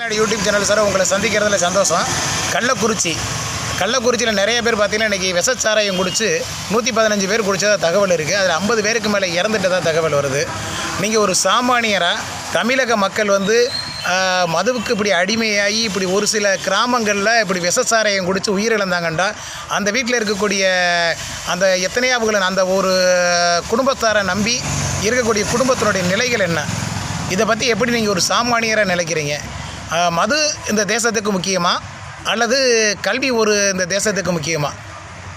Tamil Nadu YouTube channel sir உங்களை சந்திக்கிறதுல சந்தோஷம். கள்ளக்குறிச்சி. கள்ளக்குறிச்சியில் நிறைய பேர் பார்த்தீங்கன்னா இன்றைக்கி விஷச்சாராயம் குடித்து நூற்றி பதினஞ்சு பேர் குடித்ததாக தகவல் இருக்குது அதில் ஐம்பது பேருக்கு மேலே இறந்துட்டதாக தகவல் வருது. நீங்கள் ஒரு சாமானியராக தமிழக மக்கள் வந்து மதுவுக்கு இப்படி அடிமையாகி இப்படி ஒரு சில கிராமங்களில் இப்படி விஷச்சாராயம் குடித்து உயிரிழந்தாங்கண்டா அந்த வீட்டில் இருக்கக்கூடிய அந்த எத்தனையாவுகளை அந்த ஒரு குடும்பத்தாரை நம்பி இருக்கக்கூடிய குடும்பத்தினுடைய நிலைகள் என்ன? இதை பற்றி எப்படி நீங்கள் ஒரு சாமானியராக நினைக்கிறீங்க? மது இந்த தேசத்துக்கு முக்கியமா? அல்லது கல்வி ஒரு இந்த தேசத்துக்கு முக்கியமா?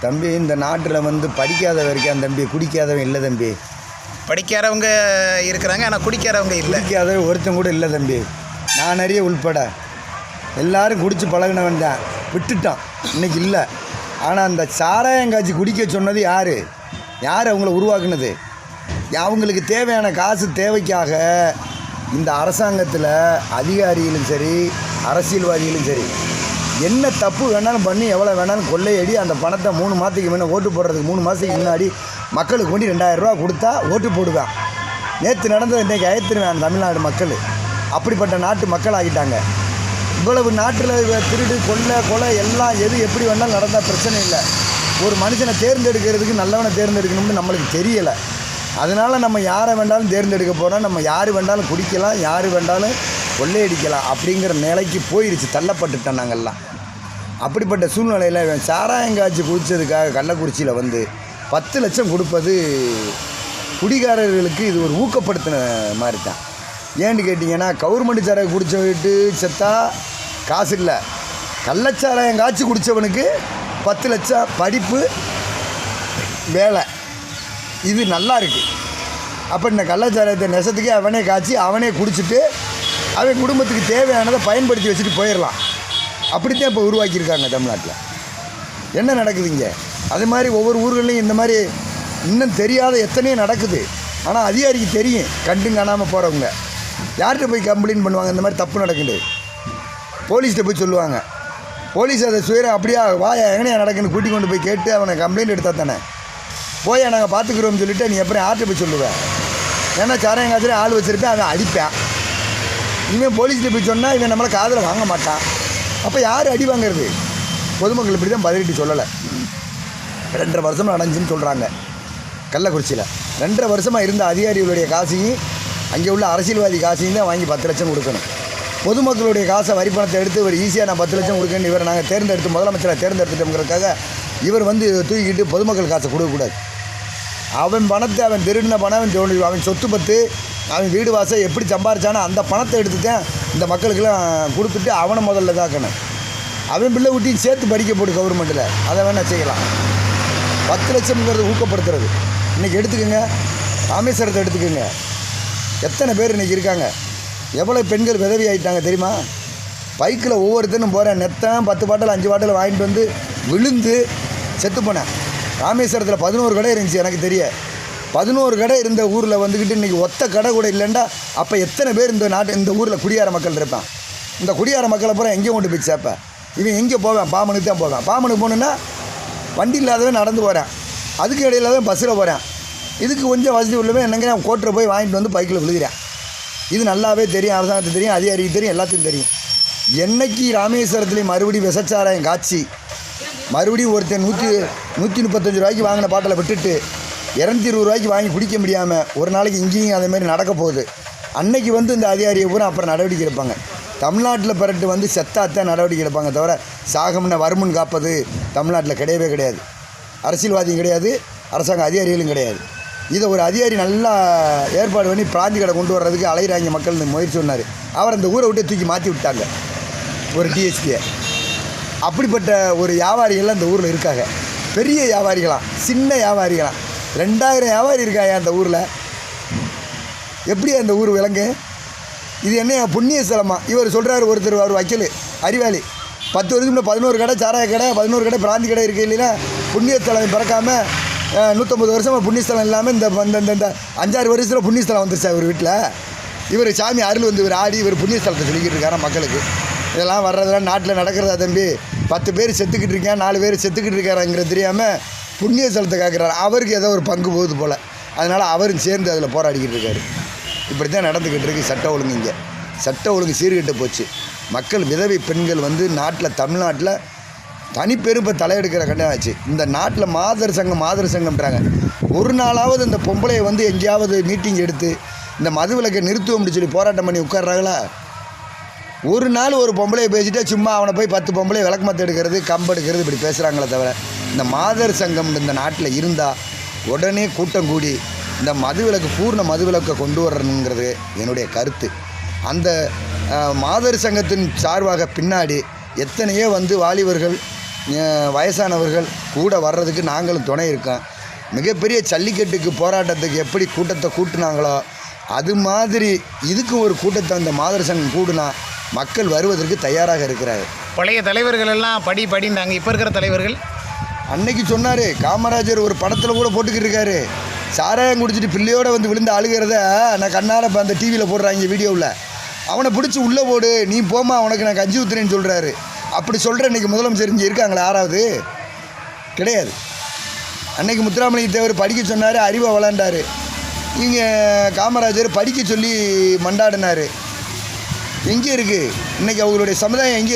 தம்பி இந்த நாட்டில் வந்து படிக்காதவன் இருக்கான் தம்பி குடிக்காதவன் இல்லை தம்பி. படிக்காதவங்க இருக்கிறாங்க ஆனால் குடிக்காதவங்க இல்லை. குடிக்காதவன் ஒருத்தன் கூட இல்லை தம்பி. நான் நிறைய உள்பட. எல்லாரும் குடிச்சு பழகினவன் தான். விட்டுட்டான். இன்னைக்கு இல்லை. ஆனால் அந்த சாராயம் காய்ச்சி குடிக்க சொன்னது யார்? யார் அவங்கள உருவாக்குனது? அவங்களுக்கு தேவையான காசு தேவைக்காக இந்த அரசாங்கத்தில் அதிகாரிகளும் சரி அரசியல்வாதிகளும் சரி என்ன தப்பு வேணாலும் பண்ணி எவ்வளோ வேணாலும் கொள்ளையடி அந்த பணத்தை மூணு மாதத்துக்கு முன்னே ஓட்டு போடுறதுக்கு மூணு மாதத்துக்கு முன்னாடி மக்களுக்கு கொண்டு ரெண்டாயிரரூபா கொடுத்தா ஓட்டு போடுவேன் நேற்று நடந்தது இன்றைக்கி அயத்துருவேன் தமிழ்நாடு மக்கள். அப்படிப்பட்ட நாட்டு மக்கள் ஆகிட்டாங்க. இவ்வளவு நாட்டில் திருடு கொள்ளை கொலை எல்லாம் எது எப்படி வேணாலும் நடந்தால் பிரச்சனை இல்லை. ஒரு மனுஷனை தேர்ந்தெடுக்கிறதுக்கு நல்லவனை தேர்ந்தெடுக்கணும்னு நம்மளுக்கு தெரியலை. அதனால் நம்ம யாரை வேண்டாலும் தேர்ந்தெடுக்க போகிறோம் நம்ம யார் வேண்டாலும் குடிக்கலாம் யார் வேண்டாலும் கொள்ளையடிக்கலாம் அப்படிங்கிற நிலைக்கு போயிடுச்சு தள்ளப்பட்டுட்டோம் நாங்கள்லாம் அப்படிப்பட்ட சூழ்நிலையில் சாராயங்காய்ச்சி சாராயம் குடித்ததுக்காக கள்ளக்குறிச்சியில் வந்து பத்து லட்சம் கொடுப்பது குடிகாரர்களுக்கு இது ஒரு ஊக்கப்படுத்தின மாதிரி தான் ஏன்னு கேட்டிங்கன்னா கவர்மெண்ட் சாராயம் குடிச்ச விட்டு செத்தா காசு இல்லை. கள்ளச்சாராயம் காய்ச்சி குடித்தவனுக்கு பத்து லட்சம் படிப்பு வேலை. இது நல்லா இருக்குது அப்போ இந்த கள்ளச்சாராயத்தை நெசத்துக்கே அவனே காய்ச்சி அவனே குடிச்சிட்டு அவன் குடும்பத்துக்கு தேவையானதை பயன்படுத்தி வச்சுட்டு போயிடலாம். அப்படித்தான் இப்போ உருவாக்கியிருக்காங்க தமிழ்நாட்டில். என்ன நடக்குது இங்கே? அது மாதிரி ஒவ்வொரு ஊர்கள்லையும் இந்த மாதிரி இன்னும் தெரியாத எத்தனையோ நடக்குது. ஆனால் அதிகாரிக்கு தெரியும் கண்டும் காணாமல் போகிறவங்க யார்கிட்ட போய் கம்ப்ளைண்ட் பண்ணுவாங்க? இந்த மாதிரி தப்பு நடக்குது. போலீஸ்கிட்ட போய் சொல்லுவாங்க. போலீஸ் அதை சுயரம் அப்படியா வா எங்கனையா நடக்குன்னு கூட்டி கொண்டு போய் கேட்டு அவனை கம்ப்ளைண்ட் எடுத்தா தானே? போயா நாங்கள் பார்த்துக்குறோம்னு சொல்லிட்டு நீ எப்படி யார்கிட்ட போய் சொல்லுவேன் ஏன்னா சாராயம் காய்ச்சல ஆள் வச்சுருப்பேன் அவன் அடிப்பேன். இவன் போலீஸ்கிட்ட போய் சொன்னால் இவன் நம்மளை காதில் வாங்க மாட்டான். அப்போ யார் அடி வாங்குறது? பொதுமக்கள் இப்படி தான் பதிலிட்டு சொல்லலை. ரெண்டரை வருஷம் நடந்துச்சுன்னு சொல்கிறாங்க கள்ளக்குறிச்சியில். ரெண்டரை வருஷமாக இருந்த அதிகாரிகளுடைய காசையும் அங்கே உள்ள அரசியல்வாதி காசையும் தான் வாங்கி பத்து லட்சம் கொடுக்கணும். பொதுமக்களுடைய காசை வரி பணத்தை எடுத்து இவர் ஈஸியாக நான் பத்து லட்சம் கொடுக்கணும் இவரை நாங்கள் தேர்ந்தெடுத்து முதலமைச்சரை தேர்ந்தெடுத்துட்டோங்கிறதுக்காக இவர் வந்து தூக்கிட்டு பொதுமக்கள் காசை கொடுக்கக்கூடாது. அவன் பணத்தை அவன் திருடின பணம் அவன் தோண்டி அவன் சொத்து பத்து அவன் வீடு வாசல் எப்படி சம்பாரிச்சானோ அந்த பணத்தை எடுத்து தான் இந்த மக்களுக்கெல்லாம் கொடுத்துட்டு அவனை முதல்ல தாக்கணும் அவன் பிள்ளை ஊட்டியும் சேர்த்து படிக்க போடு கவர்மெண்ட்டில் அதை வேணால் செய்யலாம். பத்து லட்சம்ங்கிறது ஊக்கப்படுத்துறது. இன்றைக்கி எடுத்துக்கோங்க. ராமேஸ்வரத்தை எடுத்துக்கோங்க. எத்தனை பேர் இன்றைக்கி இருக்காங்க? எவ்வளோ பெண்கள் விதவி ஆகிட்டாங்க தெரியுமா? பைக்கில் ஒவ்வொருத்தனும் போகிறேன் நெத்தம் பத்து பாட்டில் அஞ்சு பாட்டில் வாங்கிட்டு வந்து விழுந்து செத்து போனேன். ராமேஸ்வரத்தில் பதினோரு கடை இருந்துச்சு எனக்கு தெரிய. பதினோரு கடை இருந்த ஊரில் வந்துக்கிட்டு இன்றைக்கி ஒத்த கடை கூட இல்லைண்டா அப்போ எத்தனை பேர் இந்த நாட்டு இந்த ஊரில் குடியார மக்கள் இருப்பான்? இந்த குடியார மக்களை பூரா எங்கேயும் கொண்டு போய் சேர்ப்பேன் இவன் எங்கே போவேன் பாமனுக்கு தான் போவேன். பாமனுக்கு போகணுன்னா வண்டி இல்லாதவன் நடந்து போகிறேன் அதுக்கு இடையில தான் பஸ்ஸில் போகிறேன் இதுக்கு கொஞ்சம் வசதி உள்ளவன் என்னங்க நான் கோட்டரை போய் வாங்கிட்டு வந்து பைக்கில் விழுகிறேன் இது நல்லாவே தெரியும் அரசாங்கத்துக்கு தெரியும் அதிகாரிக்கு தெரியும் எல்லாத்துக்கும் தெரியும். என்னைக்கு ராமேஸ்வரத்துலேயும் மறுபடியும் விசச்சாராயம் காட்சி மறுபடியும் ஒருத்தன் நூற்றி நூற்றி முப்பத்தஞ்சு ரூபாய்க்கு வாங்கின பாட்டில் விட்டுட்டு இரநூத்தி இருபது ரூபாய்க்கு வாங்கி குடிக்க முடியாமல் ஒரு நாளைக்கு இங்கேயும் அதே மாதிரி நடக்க போகுது. அன்னைக்கு வந்து இந்த அதிகாரியை பூரா அப்புறம் நடவடிக்கை எடுப்பாங்க. தமிழ்நாட்டில் பிறட்டு வந்து செத்தாத்தான் நடவடிக்கை எடுப்பாங்க தவிர சாகம்னா வருமுன் காப்பது தமிழ்நாட்டில் கிடையவே கிடையாது. அரசியல்வாதியும் கிடையாது அரசாங்க அதிகாரிகளும் கிடையாது. இதை ஒரு அதிகாரி நல்லா ஏற்பாடு பண்ணி பிராந்தி கடை கொண்டு வர்றதுக்கு அலையிறாங்க மக்கள் முயற்சி சொன்னார். அவர் அந்த ஊரை விட்டு தூக்கி மாற்றி விட்டாங்க. ஒரு டிஎஸ்பியை அப்படிப்பட்ட ஒரு வியாபாரிகள்லாம் இந்த ஊரில் இருக்காங்க. பெரிய வியாபாரிகளாம் சின்ன வியாபாரிகளாம் ரெண்டாயிரம் வியாபாரி இருக்காங்க அந்த ஊரில்? எப்படி அந்த ஊர் விலங்கு இது என்ன புண்ணிய ஸ்தலமா? இவர் சொல்கிறாரு ஒருத்தர் அவர் வக்கீல் அறிவாளி. பத்து வருஷம் பதினோரு கடை சாராய கடை பதினோரு கடை பிராந்தி கடை இருக்குது இல்லைன்னா புண்ணியஸ்தலம் பிறக்காமல் நூற்றம்பது வருஷமாக புண்ணியஸ்தலம் இல்லாமல் இந்த இந்த- இந்த அஞ்சாறு வருஷத்தில் புண்ணியஸ்தலம் வந்துருச்சு அவர் வீட்டில் இவர் சாமி அருள் வந்து இவர் ஆடி இவர் புண்ணியஸ்தலத்தை சொல்லிக்கிட்டு இருக்காரா மக்களுக்கு. இதெல்லாம் வர்றதெல்லாம் நாட்டில் நடக்கிறதா தம்பி? பத்து பேர் செத்துக்கிட்டு இருக்கேன் நாலு பேர் செத்துக்கிட்டு இருக்காருங்கிறது தெரியாமல் புண்ணிய ஸ்தலத்தை காக்கிறார். அவருக்கு ஏதோ ஒரு பங்கு போகுது போல். அதனால் அவரும் சேர்ந்து அதில் போராடிக்கிட்டு இருக்காரு. இப்படி தான் நடந்துக்கிட்டு இருக்கு சட்ட ஒழுங்கு இங்கே. சட்ட ஒழுங்கு சீர்கெட்டு போச்சு. மக்கள் விதவை பெண்கள் வந்து நாட்டில் தமிழ்நாட்டில் தனிப்பெருப்பை தலையெடுக்கிற கண்டாச்சு இந்த நாட்டில் மாதர் சங்கம் மாதர் சங்கம்ன்றாங்க. ஒரு நாளாவது இந்த பொம்பளையை வந்து எங்கேயாவது மீட்டிங் எடுத்து இந்த மதுவிலக்கை நிறுத்துவோம்னு சொல்லி போராட்டம் பண்ணி உட்கார்றாங்களா? ஒரு நாள் ஒரு பொம்பளையை பேசிட்டா சும்மா அவனை போய் பத்து பொம்பளை விளக்கமத்து எடுக்கிறது கம்பு எடுக்கிறது இப்படி பேசுகிறாங்களே தவிர இந்த மாதர் சங்கம் இந்த நாட்டில் இருந்தால் உடனே கூட்டம் கூடி இந்த மதுவிலக்கு பூர்ண மதுவிலக்கை கொண்டு வரணுங்கிறது என்னுடைய கருத்து. அந்த மாதர் சங்கத்தின் சார்பாக பின்னாடி எத்தனையோ வந்து வாலிபர்கள் வயசானவர்கள் கூட வர்றதுக்கு நாங்களும் துணை இருக்கோம். மிகப்பெரிய ஜல்லிக்கட்டுக்கு போராட்டத்துக்கு எப்படி கூட்டத்தை கூட்டினாங்களோ அது மாதிரி இதுக்கு ஒரு கூட்டத்தை அந்த மாதர் சங்கம் கூடுனா மக்கள் வருவதற்கு தயாராக இருக்கிறார் பழைய தலைவர்கள் எல்லாம் படி படின்னாங்க இப்போ இருக்கிற தலைவர்கள்? அன்னைக்கு சொன்னார் காமராஜர் ஒரு படத்தில் கூட போட்டுக்கிட்டு இருக்காரு. சாராயம் குடிச்சிட்டு பிள்ளையோட வந்து விழுந்து அழுகிறத நான் கண்ணால் இப்போ அந்த டிவியில் போடுறாங்க வீடியோவில் அவனை பிடிச்சி உள்ளே போடு நீ போமா உனக்கு நான் கஞ்சி ஊத்துறேன்னு சொல்கிறாரு அப்படி சொல்கிற இன்னைக்கு முதலமைச்சர் இங்கே இருக்காங்களா? யாராவது? கிடையாது. அன்னைக்கு முத்துராமலிங்க தேவர் படிக்க சொன்னார் அறிவை வளர்ந்தார். இங்கே காமராஜர் படிக்க சொல்லி மண்டாடினார். எங்கே இருக்குது இன்றைக்கி அவங்களுடைய சமுதாயம் எங்கே